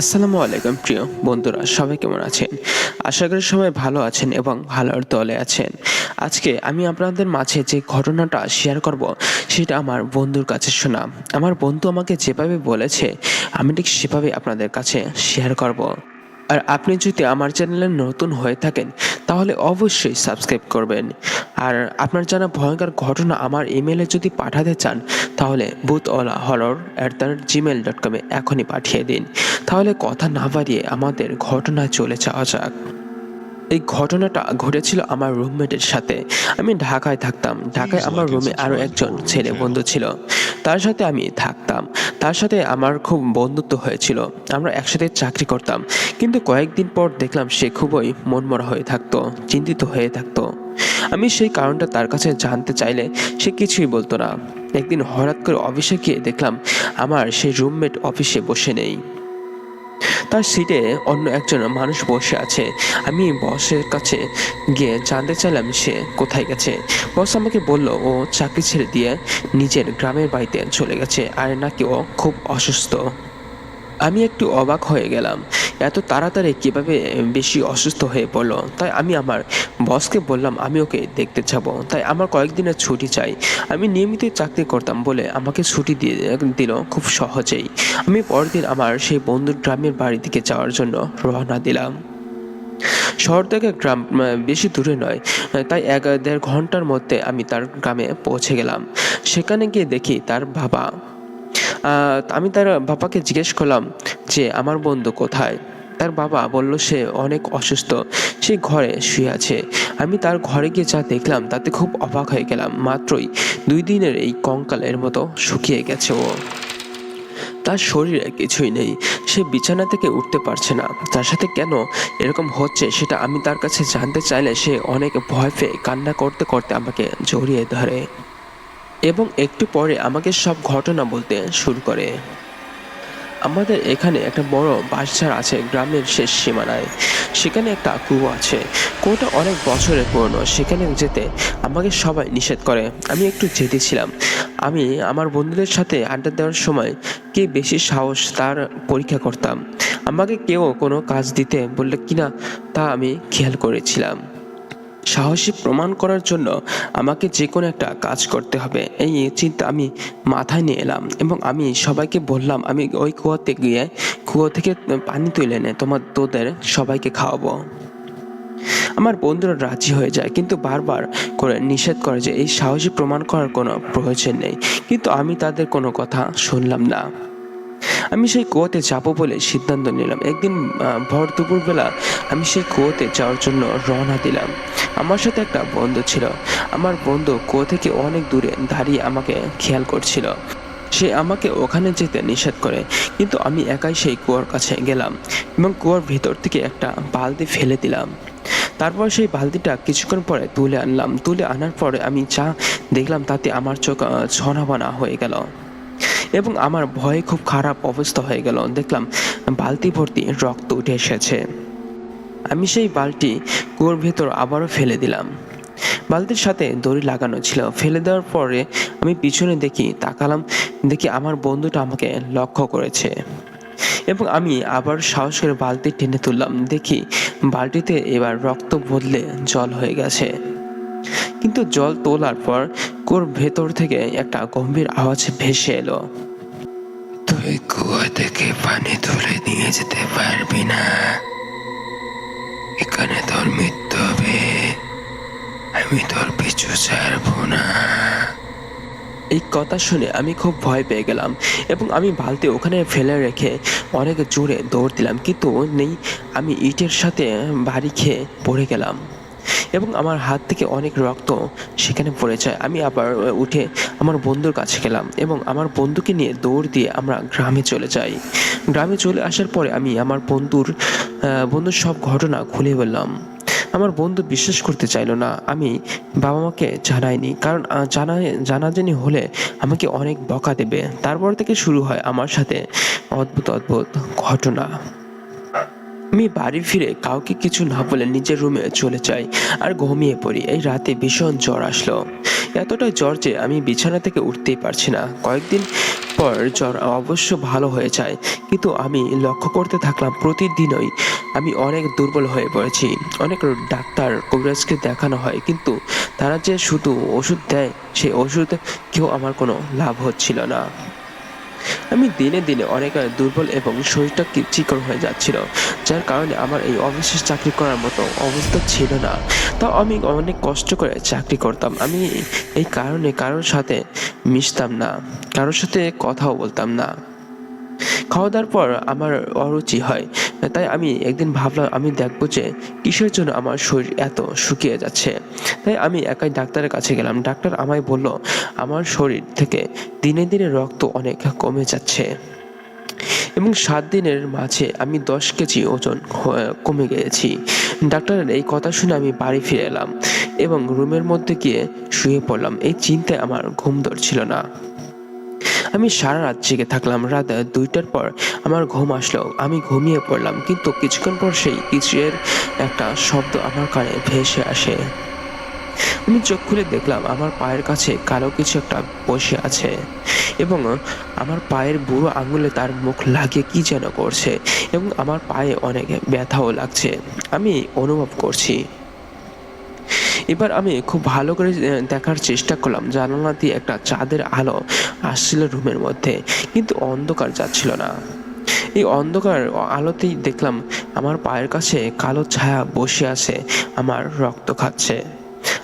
আসসালামু আলাইকুম, প্রিয় বন্ধুরা, সবাই কেমন আছেন? আশা করি সবাই ভালো আছেন এবং ভালোর দলে আছেন। আজকে আমি আপনাদের মাঝে যে ঘটনাটা শেয়ার করব, সেটা আমার বন্ধুর কাছে শোনা। আমার বন্ধু আমাকে যেভাবে বলেছে, আমি ঠিক সেভাবে আপনাদের কাছে শেয়ার করব। আর আপনি যদি আমার চ্যানেলে নতুন হয়ে থাকেন, তাহলে অবশ্যই সাবস্ক্রাইব করবেন। আর আপনার জানা ভয়ঙ্কর ঘটনা আমার ইমেলে যদি পাঠাতে চান, তাহলে Bhootwala horror at the rate Gmail dot কমে এখনই পাঠিয়ে দিন। তাহলে কথা না বাড়িয়ে আমাদের ঘটনা চলে যাওয়া যাক। এই ঘটনাটা ঘটেছিল আমার রুমমেটের সাথে। আমি ঢাকায় থাকতাম। ঢাকায় আমার রুমে আরও একজন ছেলে বন্ধু ছিল। তার সাথে আমি থাকতাম। তার সাথে আমার খুব বন্ধুত্ব হয়েছিল। আমরা একসাথে চাকরি করতাম। কিন্তু কয়েকদিন পর দেখলাম সে খুবই মনমরা হয়ে থাকতো চিন্তিত হয়ে থাকতো। আমি সেই কারণটা তার কাছে জানতে চাইলে সে কিছুই বলতো না। একদিন হঠাৎ করে অফিসে গিয়ে দেখলাম আমার সেই রুমমেট অফিসে বসে নেই। তার সিটে অন্য একজন মানুষ বসে আছে। আমি বসের কাছে গিয়ে জানতে চাইলাম সে কোথায় গেছে। বস আমাকে বলল, ও চাকরি ছেড়ে দিয়ে নিজের গ্রামের বাড়িতে চলে গেছে, আর নাকি ও খুব অসুস্থ। আমি একটু অবাক হয়ে গেলাম। এত তাড়াতাড়ি কীভাবে বেশি অসুস্থ হয়ে পড়ল? তাই আমি আমার বসকে বললাম, আমি ওকে দেখতে যাব। তাই আমার কয়েকদিনের ছুটি চাই। আমি নিয়মিত চাকরি করতাম বলে আমাকে ছুটি দিয়ে দিল খুব সহজেই। আমি পরদিন আমার সেই বন্ধুর গ্রামের বাড়ি দিকে যাওয়ার জন্য রওনা দিলাম। শহর থেকে গ্রাম, বেশি দূরে নয়। তাই এক দেড় ঘণ্টার মধ্যে আমি তার গ্রামে পৌঁছে গেলাম। সেখানে গিয়ে দেখি তার বাবা আমি তার বাবাকে জিজ্ঞেস করলাম যে, আমার বন্ধু কোথায়? তার বাবা বলল, সে অনেক অসুস্থ, সে ঘরে শুয়ে আছে। আমি তার ঘরে গিয়ে যা দেখলাম, তাতে খুব অবাক হয়ে গেলাম। মাত্রই দুই দিনের এই কঙ্কালের মতো শুকিয়ে গেছে ও। তার শরীরে কিছুই নেই, সে বিছানা থেকে উঠতে পারছে না। তার সাথে কেন এরকম হচ্ছে, সেটা আমি তার কাছে জানতে চাইলে সে অনেক ভয় পেয়ে কান্না করতে করতে আমাকে জড়িয়ে ধরে। এবং একটু পরে আমাকে সব ঘটনা বলতে শুরু করে। আমাদের এখানে একটা বড় বাঁশঝাড় আছে গ্রামের শেষ সীমানায়। সেখানে একটা কুয়ো আছে। কুয়োটা অনেক বছরের পুরনো। সেখানে যেতে আমাকে সবাই নিষেধ করে। আমি একটু যেতেছিলাম আমি আমার বন্ধুদের সাথে আড্ডা দেওয়ার সময় কে বেশি সাহস তার পরীক্ষা করতাম। আমাকে কেউ কোনো কাজ দিতে বললে কিনা তা আমি খেয়াল করেছিলাম। সাহসী প্রমাণ করার জন্য আমাকে যে কোনো একটা কাজ করতে হবে। এই চিন্তা আমি মাথায় নিয়ে এলাম এবং আমি সবাইকে বললাম, আমি ওই কুয়োতে গিয়ে, কুয়ো থেকে পানি তুলে এনে তোমার তোদের সবাইকে খাওয়াবো। আমার বন্ধুরা রাজি হয়ে যায়, কিন্তু বারবার করে নিষেধ করে যে এই সাহসী প্রমাণ করার কোনো প্রয়োজন নেই। কিন্তু আমি তাদের কোনো কথা শুনলাম না। আমি সেই কুয়োতে যাব বলে সিদ্ধান্ত নিলাম। একদিন ভর দুপুরবেলা আমি সেই কুয়োতে যাওয়ার জন্য রওনা দিলাম। আমার সাথে একটা বন্ধু ছিল। আমার বন্ধু কুয়ো থেকে অনেক দূরে দাঁড়িয়ে আমাকে খেয়াল করছিল। সে আমাকে ওখানে যেতে নিষেধ করে, কিন্তু আমি একাই সেই কুয়োর কাছে গেলাম এবং কুয়োর ভিতর থেকে একটা বালতি ফেলে দিলাম। তারপর সেই বালতিটা কিছুক্ষণ পরে তুলে আনলাম। তুলে আনার পরে আমি যা দেখলাম তাতে আমার চোখ ছনাবানা হয়ে গেল এবং আমার ভয়ে খুব খারাপ অবস্থা হয়ে গেল। দেখলাম বালতি ভর্তি রক্ত উঠে এসেছে। আমি সেই বালতি কুয়োর ভেতর আবারও ফেলে দিলাম। বালতির সাথে দড়ি লাগানো ছিল। ফেলে দেওয়ার পরে আমি পিছনে দেখি, তাকালাম, দেখি আমার বন্ধুটা আমাকে লক্ষ্য করেছে। এবং আমি আবার সাহস করে বালতি টেনে তুললাম। দেখি বালতিতে এবার রক্ত বদলে জল হয়ে গেছে। কিন্তু জল তোলার পর কুয়োর ভেতর থেকে একটা গম্ভীর আওয়াজ ভেসে এলো। তুই কুয়া থেকে পানি তুলে নিয়ে যেতে পারবি না। এখানে তোর মৃত্যু হবে, আমি তোর পিছু ছাড়বো না। এই কথা শুনে আমি খুব ভয় পেয়ে গেলাম এবং আমি বালতি ওখানে ফেলে রেখে অনেক জোরে দৌড় দিলাম, কিন্তু নেই। আমি ইটের সাথে বাড়ি খেয়ে পড়ে গেলাম এবং আমার হাত থেকে অনেক রক্ত সেখানে পড়ে যায়। আমি আবার উঠে আমার বন্ধুর কাছে গেলাম এবং আমার বন্ধুকে নিয়ে দৌড় দিয়ে আমরা গ্রামে চলে যাই। গ্রামে চলে আসার পরে আমি আমার বন্ধুর বন্ধুর সব ঘটনা খুলে বললাম। আমার বন্ধু বিশ্বাস করতে চাইল না। আমি বাবা মাকে জানাইনি, কারণ জানা জানাজানি হলে আমাকে অনেক বকা দেবে। তারপর থেকে শুরু হয় আমার সাথে অদ্ভুত অদ্ভুত ঘটনা। আমি বাড়ি ফিরে কাউকে কিছু না বলে নিজের রুমে চলে যাই আর ঘুমিয়ে পড়ি। এই রাতে ভীষণ জ্বর আসলো। এতটাই জ্বর যে আমি বিছানা থেকে উঠতেই পারছি না। কয়েকদিন পর জ্বর অবশ্য ভালো হয়ে যায়, কিন্তু আমি লক্ষ্য করতে থাকলাম প্রতিদিনই আমি অনেক দুর্বল হয়ে পড়েছি। অনেক ডাক্তার কবিরাজকে দেখানো হয়, কিন্তু তারা যে শুধু ওষুধ দেয়, সেই ওষুধ কেউ আমার কোনো লাভ হচ্ছিল না। আমি দিনে দিনে অনেক দুর্বল এবং শরীরটা চিকন হয়ে যাচ্ছিল, যার কারণে আমার এই অফিসে চাকরি করার মতো অবস্থা ছিল না। তাও আমি অনেক কষ্ট করে চাকরি করতাম। আমি এই কারণে কারোর সাথে মিশতাম না, কারোর সাথে কথাও বলতাম না। খাওয়া দাওয়ার পর আমার অরুচি হয়। তাই আমি একদিন ভাবলাম, আমি দেখব যে কিসের জন্য আমার শরীর এত শুকিয়ে যাচ্ছে। তাই আমি একাই ডাক্তারের কাছে গেলাম। ডাক্তার আমায় বলল, আমার শরীর থেকে দিনে দিনে রক্ত অনেক কমে যাচ্ছে। এবং সাত দিনের মাঝে আমি দশ কেজি ওজন কমে গিয়েছি। ডাক্তারের এই কথা শুনে আমি বাড়ি ফিরে এলাম এবং রুমের মধ্যে গিয়ে শুয়ে পড়লাম। এই চিন্তায় আমার ঘুম ধরছিল না। আমি সারা রাত জেগে থাকলাম। রাত দুইটার পর আমার ঘুম আসলো। আমি ঘুমিয়ে পড়লাম, কিন্তু কিছুক্ষণ পর সেই কিছুর একটা শব্দ আমার কানে ভেসে আসে। আমি চোখ খুলে দেখলাম, আমার পায়ের কাছে কালো কিছু একটা বসে আছে এবং আমার পায়ের বুড়ো আঙুলে তার মুখ লাগিয়ে কি যেন করছে এবং আমার পায়ে অনেক ব্যথাও লাগছে। আমি অনুভব করছি। এবার আমি খুব ভালো করে দেখার চেষ্টা করলাম। জানালা দিয়ে একটা চাঁদের আলো আসছিল রুমের মধ্যে, কিন্তু অন্ধকার যাচ্ছিল না। এই অন্ধকার আলোতেই দেখলাম, আমার পায়ের কাছে কালো ছায়া বসে আছে, আমার রক্ত খাচ্ছে।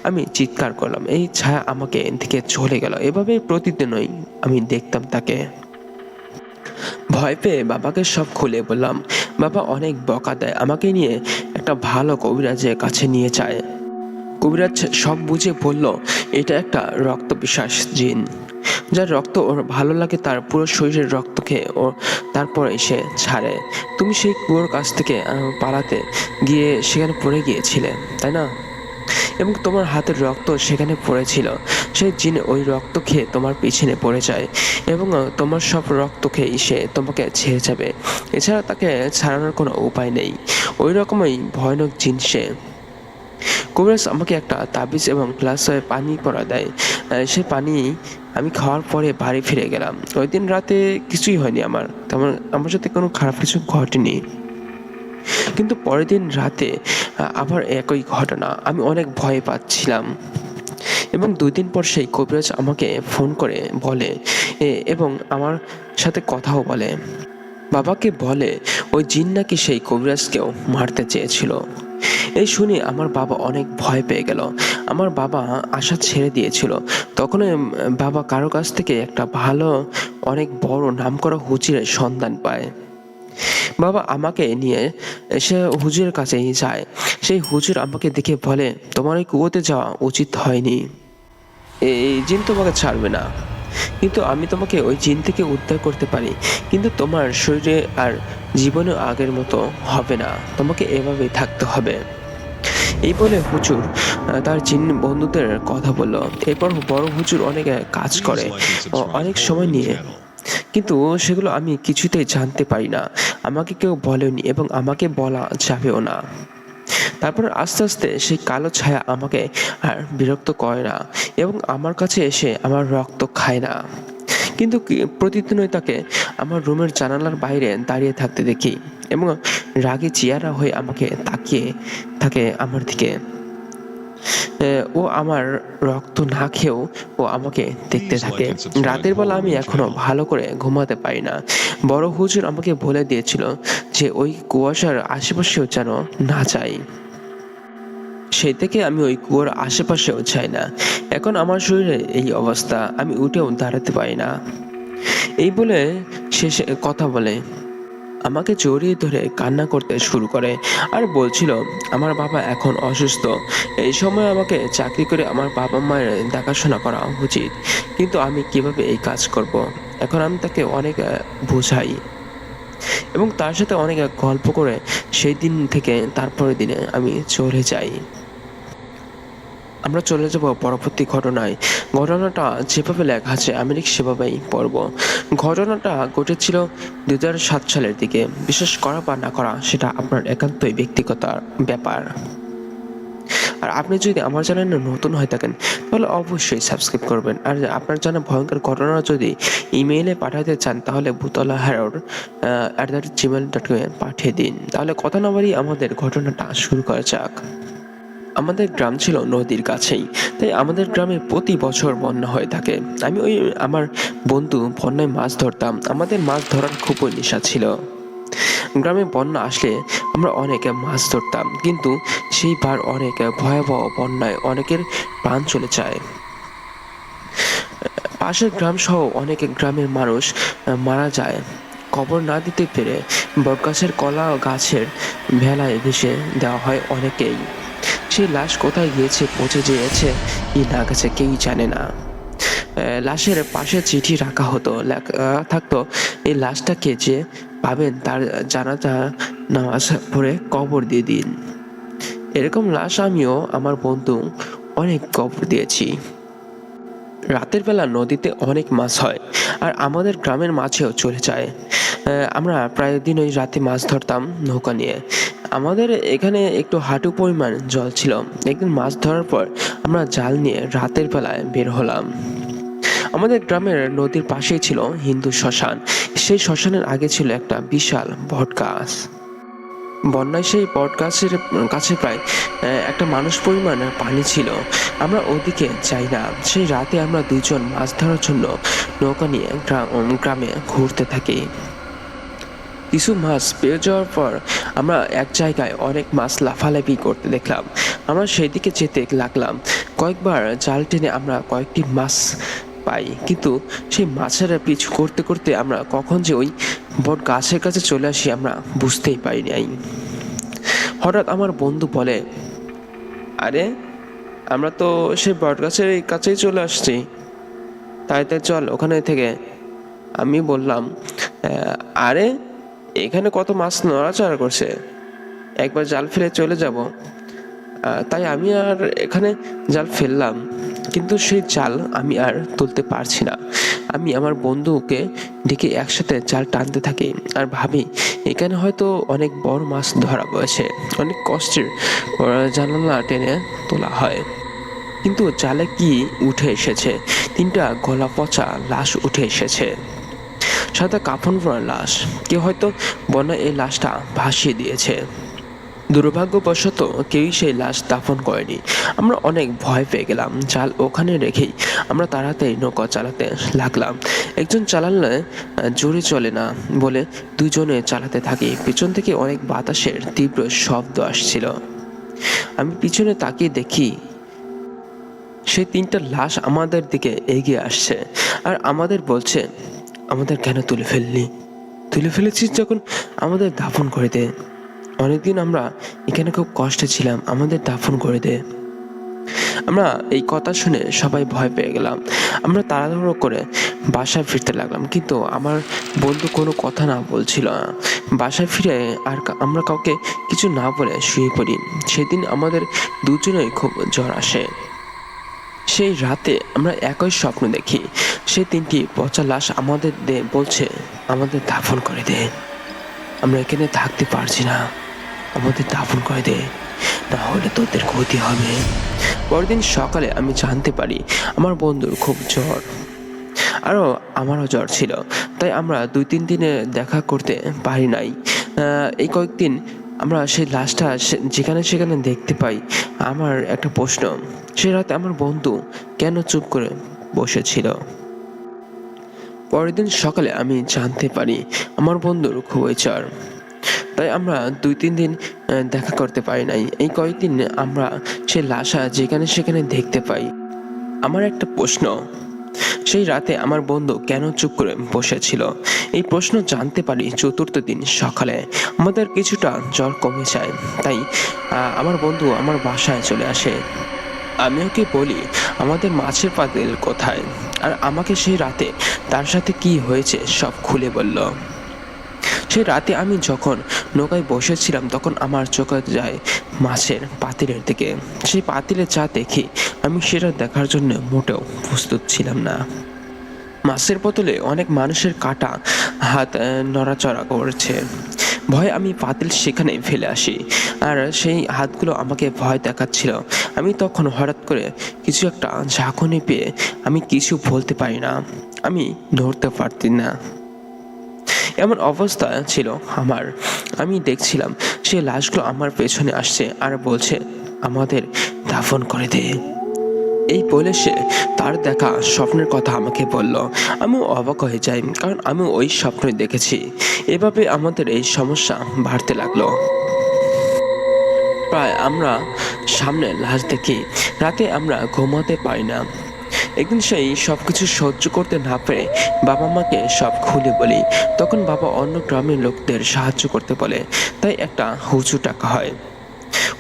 আমি চিৎকার করলাম, এই ছায়া আমাকে দিকে চলে গেল। এভাবে প্রতিদিনই আমি দেখতাম তাকে। ভয় পেয়ে বাবাকে সব খুলে বললাম, বাবা অনেক বকা দেয়, আমাকে নিয়ে একটা ভালো কবিরাজের কাছে নিয়ে যায়। কবিরাজ সব বুঝে বলল, এটা একটা রক্ত বিশ্বাস জিন। যার রক্ত ওর ভালো লাগে, তার পুরো শরীরের রক্ত খেয়ে ও তারপর এসে ছাড়ে। তুমি সেই কুয়োর কাছ থেকে পালাতে গিয়ে সেখানে পড়ে গিয়েছিলে, তাই না? এবং তোমার হাতের রক্ত সেখানে পড়েছিল। সেই জিন ওই রক্ত খেয়ে তোমার পিছনে পড়ে যায় এবং তোমার সব রক্ত খেয়ে সে তোমাকে ছেড়ে যাবে। এছাড়া তাকে ছাড়ানোর কোনো উপায় নেই। ওই রকমই ভয়ানক জিন সে। কবিরাজ আমাকে একটা তাবিজ এবং গ্লাসে পানি পরা দেয়। সে পানি আমি খাওয়ার পরে বাড়ি ফিরে গেলাম। ওই দিন রাতে কিছুই হয়নি আমার। তেমন আমার সাথে কোনো খারাপ কিছু ঘটেনি। কিন্তু পরের দিন রাতে আবার একই ঘটনা। আমি অনেক ভয় পাচ্ছিলাম। এবং দুই দিন পর সেই কবিরাজ আমাকে ফোন করে, বলে এবং আমার সাথে কথাও বলে। বাবাকে বলে, ওই জিন নাকি সেই কবিরাজকেও মারতে চেয়েছিল। এই শুনে আমার বাবা অনেক ভয় পেয়ে গেল। আমার বাবা আশা ছেড়ে দিয়েছিল। তখন বাবা কারও কাছ থেকে একটা ভালো, অনেক বড় নামকরা হুজিরের সন্ধান পায়। বাবা আমাকে নিয়ে সে হুজুরের কাছেই যায়। সেই হুজুর আমাকে দেখে বলে, তোমার ওই কুয়োতে যাওয়া উচিত হয়নি। এই জিন তোমাকে ছাড়বে না। কিন্তু আমি তোমাকে ওই জিন থেকে উদ্ধার করতে পারি। কিন্তু তোমার শরীরে আর জীবনে আগের মতো হবে না। তোমাকে এভাবেই থাকতে হবে। এই বলে হুজুর তার জিন বন্ধুদের কথা বলল। এরপর বড় হুজুর অনেক কাজ করে অনেক সময় নিয়ে। কিন্তু সেগুলো আমি কিছুতেই জানতে পারি না। আমাকে কেউ বলেনি এবং আমাকে বলা যাবেও না। তারপর আস্তে আস্তে সেই কালো ছায়া আমাকে আর বিরক্ত করে না এবং আমার কাছে এসে আমার রক্ত খায় না। কিন্তু প্রতিদিনই তাকে আমার রুমের জানালার বাইরে দাঁড়িয়ে থাকতে দেখি এবং রাগে চেয়ারা হয়ে আমাকে তাকিয়ে থাকে আমার দিকে। ও আমার রক্ত না খেয়েও ও আমাকে দেখতে থাকে। রাতের বেলা আমি এখনও ভালো করে ঘুমাতে পারি না। বড় হুজুর আমাকে বলে দিয়েছিল যে ওই কুয়াশার আশেপাশেও যেন না যাই সেই থেকে আমি ওই কুয়োর আশেপাশেও চাই না। এখন আমার শরীরে এই অবস্থা, আমি উঠেও দাঁড়াতে পারি না। এই বলে শেষে কথা বলে। আমাকে জড়িয়ে ধরে কান্না করতে শুরু করে আর বলছিল, আমার বাবা এখন অসুস্থ। এই সময় আমাকে চাকরি করে আমার বাবা মায়ের দেখাশোনা করা উচিত। কিন্তু আমি কীভাবে এই কাজ করব। এখন আমি তাকে অনেক বোঝাই। এবং তার সাথে অনেক গল্প করে সেই দিন থেকে তারপরের দিনে আমি চলে যাই। আমরা চলে যাব পরবর্তী ঘটনায়। ঘটনাটা যেভাবে লেখা আছে, আমি ঠিক সেভাবেই পড়ব। ঘটনাটা ঘটেছিল দু সাত সালের দিকে। বিশেষ করা বা না করা, সেটা আপনার একান্তই ব্যক্তিগত ব্যাপার। আর আপনি যদি আমার চ্যানেলে নতুন হয়ে থাকেন, তাহলে অবশ্যই সাবস্ক্রাইব করবেন। আর আপনার জানা ভয়ঙ্কর ঘটনা যদি ইমেইলে পাঠাতে চান, তাহলে ভূতলা হ্যারোর অ্যাট দ্য জিমেল ডট কমে পাঠিয়ে দিন। তাহলে কথা না বাড়িয়ে আমাদের ঘটনাটা শুরু করা যাক। আমাদের গ্রাম ছিল নদীর কাছেই, তাই আমাদের গ্রামে প্রতি বছর বন্যা হয়ে থাকে। আমি ওই আমার বন্ধু বন্যায় মাছ ধরতাম। আমাদের মাছ ধরার খুবই নেশা ছিল। গ্রামে বন্যা আসলে আমরা অনেকে মাছ ধরতাম, কিন্তু সেইবার অনেক ভয়াবহ বন্যায় অনেকের প্রাণ চলে যায়। পাশের গ্রাম সহ অনেক গ্রামের মানুষ মারা যায়। কবর না দিতে পেরে বটগাছের কলা গাছের ভেলায় ভেসে দেওয়া হয় অনেকেই। সেই লাশ কোথায় গিয়েছে, পচে যেয়েছে কি না গেছে কেউই জানে না। লাশের পাশে চিঠি রাখা হতো থাকতো, এই লাশটাকে যে পাবেন তার জানাজা নামাজ পড়ে কবর দিয়ে দিন। এরকম লাশ আমিও আমার বন্ধু অনেক কবর দিয়েছি। রাতের বেলা নদীতে অনেক মাছ হয় আর আমাদের গ্রামের মাছেও চলে যায়। আমরা প্রায় দিন ওই রাতে মাছ ধরতাম নৌকা নিয়ে। আমাদের এখানে একটু হাঁটু পরিমাণ জল ছিল। একদিন মাছ ধরার পর আমরা জাল নিয়ে রাতের বেলায় বের হলাম। আমাদের গ্রামের নদীর পাশেই ছিল হিন্দু শ্মশান। সেই শ্মশানের আগে ছিল একটা বিশাল বট গাছ বন্যায় সেই বট গাছের কাছে প্রায় একটা মানুষ পরিমাণ পানি ছিল। আমরা ওদিকে যাই না। সেই রাতে আমরা দুজন মাছ ধরার জন্য নৌকা নিয়ে গ্রাম গ্রামে ঘুরতে থাকি। কিছু মাছ পেয়ে যাওয়ার পর আমরা এক জায়গায় অনেক মাছ লাফালাফি করতে দেখলাম। আমরা সেই দিকে যেতে লাগলাম। কয়েকবার জাল টেনে আমরা কয়েকটি মাছ পাই। কিন্তু সেই মাছেরা পিছু করতে করতে আমরা কখন যে ওই বট গাছের কাছে চলে আসি আমরা বুঝতেই পারি নাই। হঠাৎ আমার বন্ধু বলে, আরে, আমরা তো সেই বট গাছের কাছেই চলে আসছি। তাই তাই চল ওখানে থেকে। আমি বললাম আরে, এখানে কত মাছ নড়াচড়া করছে। একবার জাল ফেলে চলে যাব। তাই আমি আর এখানে জাল ফেললাম। কিন্তু সেই চাল আমি আর তুলতে পারছি না। আমি আমার বন্ধুকে ডেকে একসাথে চাল টানতে থাকি আর ভাবি, এখানে হয়তো অনেক বড় মাছ ধরা পড়েছে অনেক কষ্টের জানালা টেনে তোলা হয়। কিন্তু চালে কি উঠে এসেছে? তিনটা গলা পচা লাশ উঠে এসেছে। সাদা কাফন পরা লাশ। কেউ হয়তো বন্যায় এই লাশটা ভাসিয়ে দিয়েছে। দুর্ভাগ্যবশত কেউই সেই লাশ দাফন করেনি। আমরা অনেক ভয় পেয়ে গেলাম। চাল ওখানে রেখেই আমরা তাড়াতাড়ি নৌকা চালাতে লাগলাম। একজন চালালে জোরে চলে না বলে দুজনে চালাতে থাকি। পিছন থেকে অনেক বাতাসের তীব্র শব্দ আসছিল। আমি পিছনে তাকিয়ে দেখি সেই তিনটা লাশ আমাদের দিকে এগিয়ে আসছে আর আমাদের বলছে, আমাদের কেন তুলে ফেললি? তুলে ফেলেছিস যখন আমাদের দাফন করে দে। অনেকদিন আমরা এখানে খুব কষ্টে ছিলাম, আমাদের দাফন করে দে। আমরা এই কথা শুনে সবাই ভয় পেয়ে গেলাম। আমরা তাড়াহুড়ো করে বাসায় ফিরতে লাগলাম, কিন্তু আমার বন্ধু কোনো কথা না বলছিল। না বাসায় ফিরে আর আমরা কাউকে কিছু না বলে শুয়ে পড়ি। সেদিন আমাদের দুজনেই খুব জ্বর আসে। সেই রাতে আমরা একই স্বপ্ন দেখি। সে তিনটি পচা লাশ আমাদের দে বলছে, আমাদের দাফন করে দে। আমরা এখানে থাকতে পারছি না। আমাদের দাফন করে দে না হলে তোদের ক্ষতি হবে। পরদিন সকালে আমি জানতে পারি আমার বন্ধুর খুব জ্বর আরও আমারও জ্বর ছিল, তাই আমরা দুই তিন দিনে দেখা করতে পারি নাই। এই কয়েকদিন আমরা সেই লাশটা যেখানে সেখানে দেখতে পাই, আমার একটা প্রশ্ন, সে রাতে আমার বন্ধু কেন চুপ করে বসেছিল? পরের দিন সকালে আমি জানতে পারি আমার বন্ধুর খুবই জ্বর তাই আমরা দুই, তিন দিন দেখা করতে পারি নাই। এই কয়েকদিন আমরা সেই লাশা যেখানে সেখানে দেখতে পাই। আমার একটা প্রশ্ন। সেই রাতে আমার বন্ধু কেন চুপ করে বসেছিল? এই প্রশ্ন জানতে পারি চতুর্থ দিন সকালে। আমাদের কিছুটা জ্বর কমে যায়। তাই আমার বন্ধু আমার বাসায় চলে আসে। আমি ওকে বলি, আমাদের মাছের পাতিল কোথায়? আর আমাকে সেই রাতে তার সাথে কি হয়েছে সব খুলে বলল। সেই রাতে আমি যখন নৌকায় বসেছিলাম, তখন আমার চোখে যায় মাছের পাতিলের দিকে। সেই পাতিলে যা দেখি, আমি সেটা দেখার জন্য মোটেও প্রস্তুত ছিলাম না। মাছের বোতলে অনেক মানুষের কাটা হাত নড়াচড়া করছে। ভয়ে আমি পাতিল সেখানে ফেলে আসি, আর সেই হাতগুলো আমাকে ভয় দেখাচ্ছিল। আমি তখন হঠাৎ করে কিছু একটা ঝাঁকুনি পেয়ে আমি কিছু বলতে পারি না। আমি ধরতে পারতি না। এমন অবস্থা ছিল আমার। আমি দেখছিলাম সে লাশগুলো আমার পেছনে আসছে আর বলছে, আমাদের দাফন করে দে। এই বলে সে তার দেখা স্বপ্নের কথা আমাকে বলল। আমিও অবাক হয়ে যাই, কারণ আমি ওই স্বপ্নই দেখেছি। এভাবে আমাদের এই সমস্যা বাড়তে লাগল। প্রায় আমরা সামনে লাশ দেখি, রাতে আমরা ঘুমাতে পারি না। একদিন সেই সব কিছু সহ্য করতে না পেরে বাবা মাকে সব খুলে বলি। তখন বাবা অন্য গ্রামের লোকদের সাহায্য করতে বলে। তাই একটা হুজু টাকা হয়।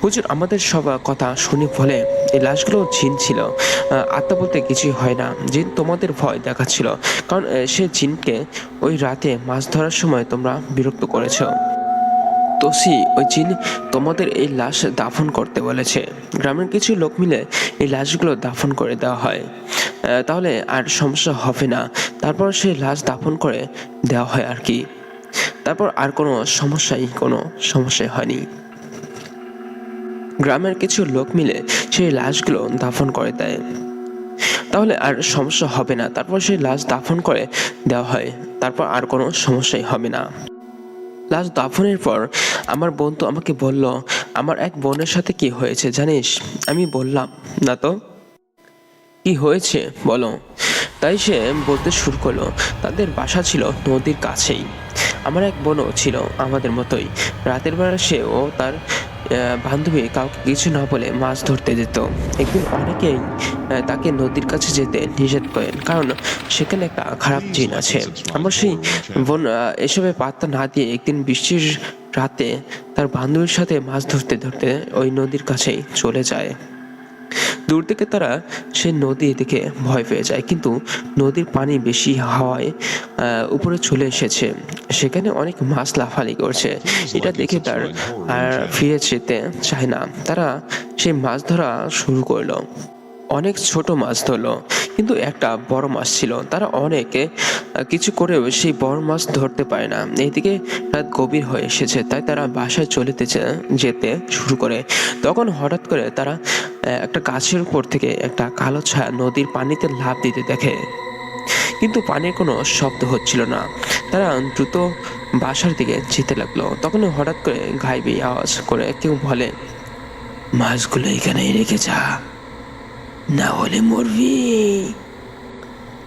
হুজুর আমাদের সব কথা শুনে বলে, এই লাশগুলো জিন ছিল। আত্মা বলতে কিছুই হয় না। জিন তোমাদের ভয় দেখাচ্ছিল। কারণ সে জিনকে ওই রাতে মাছ ধরার সময় তোমরা বিরক্ত করেছ। তোসি, ওই জিন তোমাদের এই লাশ দাফন করতে বলেছে। গ্রামের কিছু লোক মিলে এই লাশগুলো দাফন করে দেওয়া হয়। তাহলে আর সমস্যা হবে না। তারপর সেই লাশ দাফন করে দেওয়া হয় আর কি। তারপর আর কোনো সমস্যাই কোনো সমস্যাই হয়নি। গ্রামের কিছু লোক মিলে সেই লাশগুলো দাফন করে দেয়। তাহলে আর সমস্যা হবে না। তারপর সেই লাশ দাফন করে দেওয়া হয়। তারপর আর কোনো সমস্যাই হবে না। লাশ দাফনের পর আমার বন্ধু আমাকে বলল, আমার এক বোনের সাথে কি হয়েছে জানিস? আমি বললাম, না তো। কি হয়েছে? বলো। তাই সে বলতে শুরু করল, তাদের বাসা ছিল নদীর কাছেই। আমার এক বোনও ছিল আমাদের মতোই। রাতের বেলা সে ও তার বান্ধবী কাউকে কিছু না বলে মাছ ধরতে যেত। একদিন অনেকেই তাকে নদীর কাছে যেতে নিষেধ করেন, কারণ সেখানে একটা খারাপ জিন আছে। আমার সেই বোন এসবে পাত্তা না দিয়ে একদিন বৃষ্টির রাতে তার বান্ধবীর সাথে মাছ ধরতে ধরতে ওই নদীর কাছেই চলে যায়। দূর থেকে তারা সে নদী দেখে ভয় পেয়ে যায়। কিন্তু নদীর পানি বেশি হওয়ায় উপরে চলে এসেছে। সেখানে অনেক মাছ লাফালি করছে। এটা দেখে তার আর ফিরে যেতে চায় না। তারা সেই মাছ ধরা শুরু করল। অনেক ছোট মাছ ধরলো। কিন্তু একটা বড় মাছ ছিল। তারা অনেকে কিছু করেও সেই বড় মাছ ধরতে পারে না। এইদিকে রাত গভীর হয়ে এসেছে। তাই তারা বাসায় চলে যেতে- শুরু করে। তখন হঠাৎ করে তারা একটা গাছের উপর থেকে একটা কালো ছায়া নদীর পানিতে লাফ দিতে দেখে। কিন্তু পানির কোনো শব্দ হচ্ছিল না। তারা দ্রুত বাসার দিকে যেতে লাগল। তখন হঠাৎ করে ঘাইবে আওয়াজ করে কেউ বলে, মাছগুলো এখানেই রেখে যা। না হলে মরবি।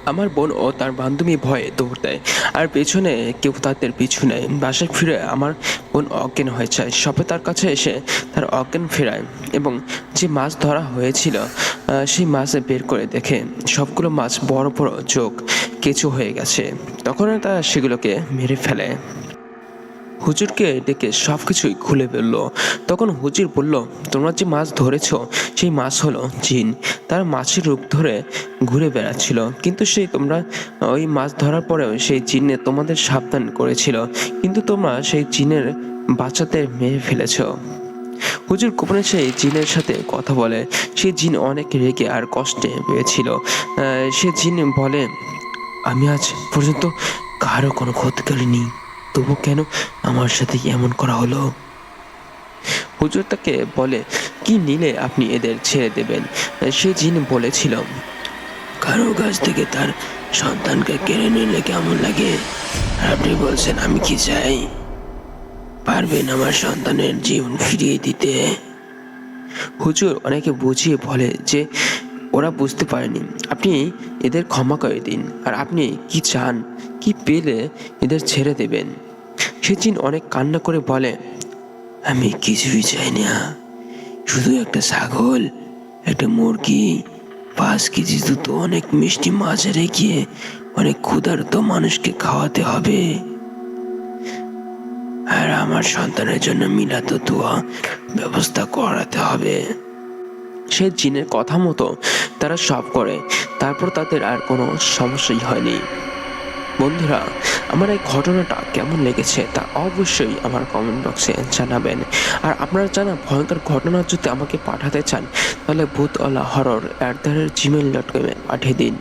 আমার বোন ও তার বান্ধবী ভয়ে দৌড় দেয়। আর পেছনে কেউ তাদের পিছু নেয়। বাসায় ফিরে আমার বোন অজ্ঞান হয়ে যায়। সবে তার কাছে এসে তার অজ্ঞান ফেরায় এবং যে মাছ ধরা হয়েছিল সেই মাছ বের করে দেখে সবগুলো মাছ বড় বড় চোখ, কেঁচো হয়ে গেছে। তখন তারা সেগুলোকে মেরে ফেলে। হুজুরকে ডেকে সব কিছুই খুলে ফেলল। তখন হুজুর বলল, তোমরা যে মাছ ধরেছ, সেই মাছ হলো জিন। তার মাছের রূপ ধরে ঘুরে বেড়াচ্ছিল। কিন্তু সেই তোমরা, ওই মাছ ধরার পরেও সেই জিনে তোমাদের সাবধান করেছিল। কিন্তু তোমরা সেই জিনের বাচ্চাদের মেরে ফেলেছ। হুজুর গোপনে সেই জিনের সাথে কথা বলে। সেই জিন অনেক রেগে আর কষ্টে পেয়েছিল। সে জিন বলে, আমি আজ পর্যন্ত কারও কোনো ক্ষতি করিনি। তবু কেন আমার সাথে এমন করা হলো? হুজুর তাকে বলে, কি নিলে আপনি এদের ছেড়ে দেবেন? সে জিন বলেছিল, কারও কাছ থেকে তার সন্তানকে কেড়ে নিলে কেমন লাগে? আপনি বলছেন আমি কি চাই? পারবেন আমার সন্তানের জীবন ফিরিয়ে দিতে? হুজুর অনেকে বুঝিয়ে বলে যে ওরা বুঝতে পারেনি। আপনি এদের ক্ষমা করে দিন, আর আপনি কি চান, কি পেলে এদের ছেড়ে দেবেন? সে জিন অনেক কান্না করে বলে, আমি কিছুই চাই না। শুধু একটা ছাগল, একটা মুরগি, পাঁচ কেজি দুধ, অনেক মিষ্টি মাছ রেখে অনেক ক্ষুধার্ত মানুষকে খাওয়াতে হবে। আর আমার সন্তানের জন্য মিলাতো দোয়া ব্যবস্থা করাতে হবে। সে জিনের কথা মতো তারা সব করে। তারপর তাদের আর কোনো সমস্যাই হয়নি। বন্ধুরা, আমার এই ঘটনাটা কেমন লেগেছে তা অবশ্যই আমার কমেন্ট বক্সে জানাবেন। আর আপনারা জানা ভয়ঙ্কর ঘটনা যদি আমাকে পাঠাতে চান, তাহলে Bhootwala horror at the rate Gmail dot কমে পাঠিয়ে দিন।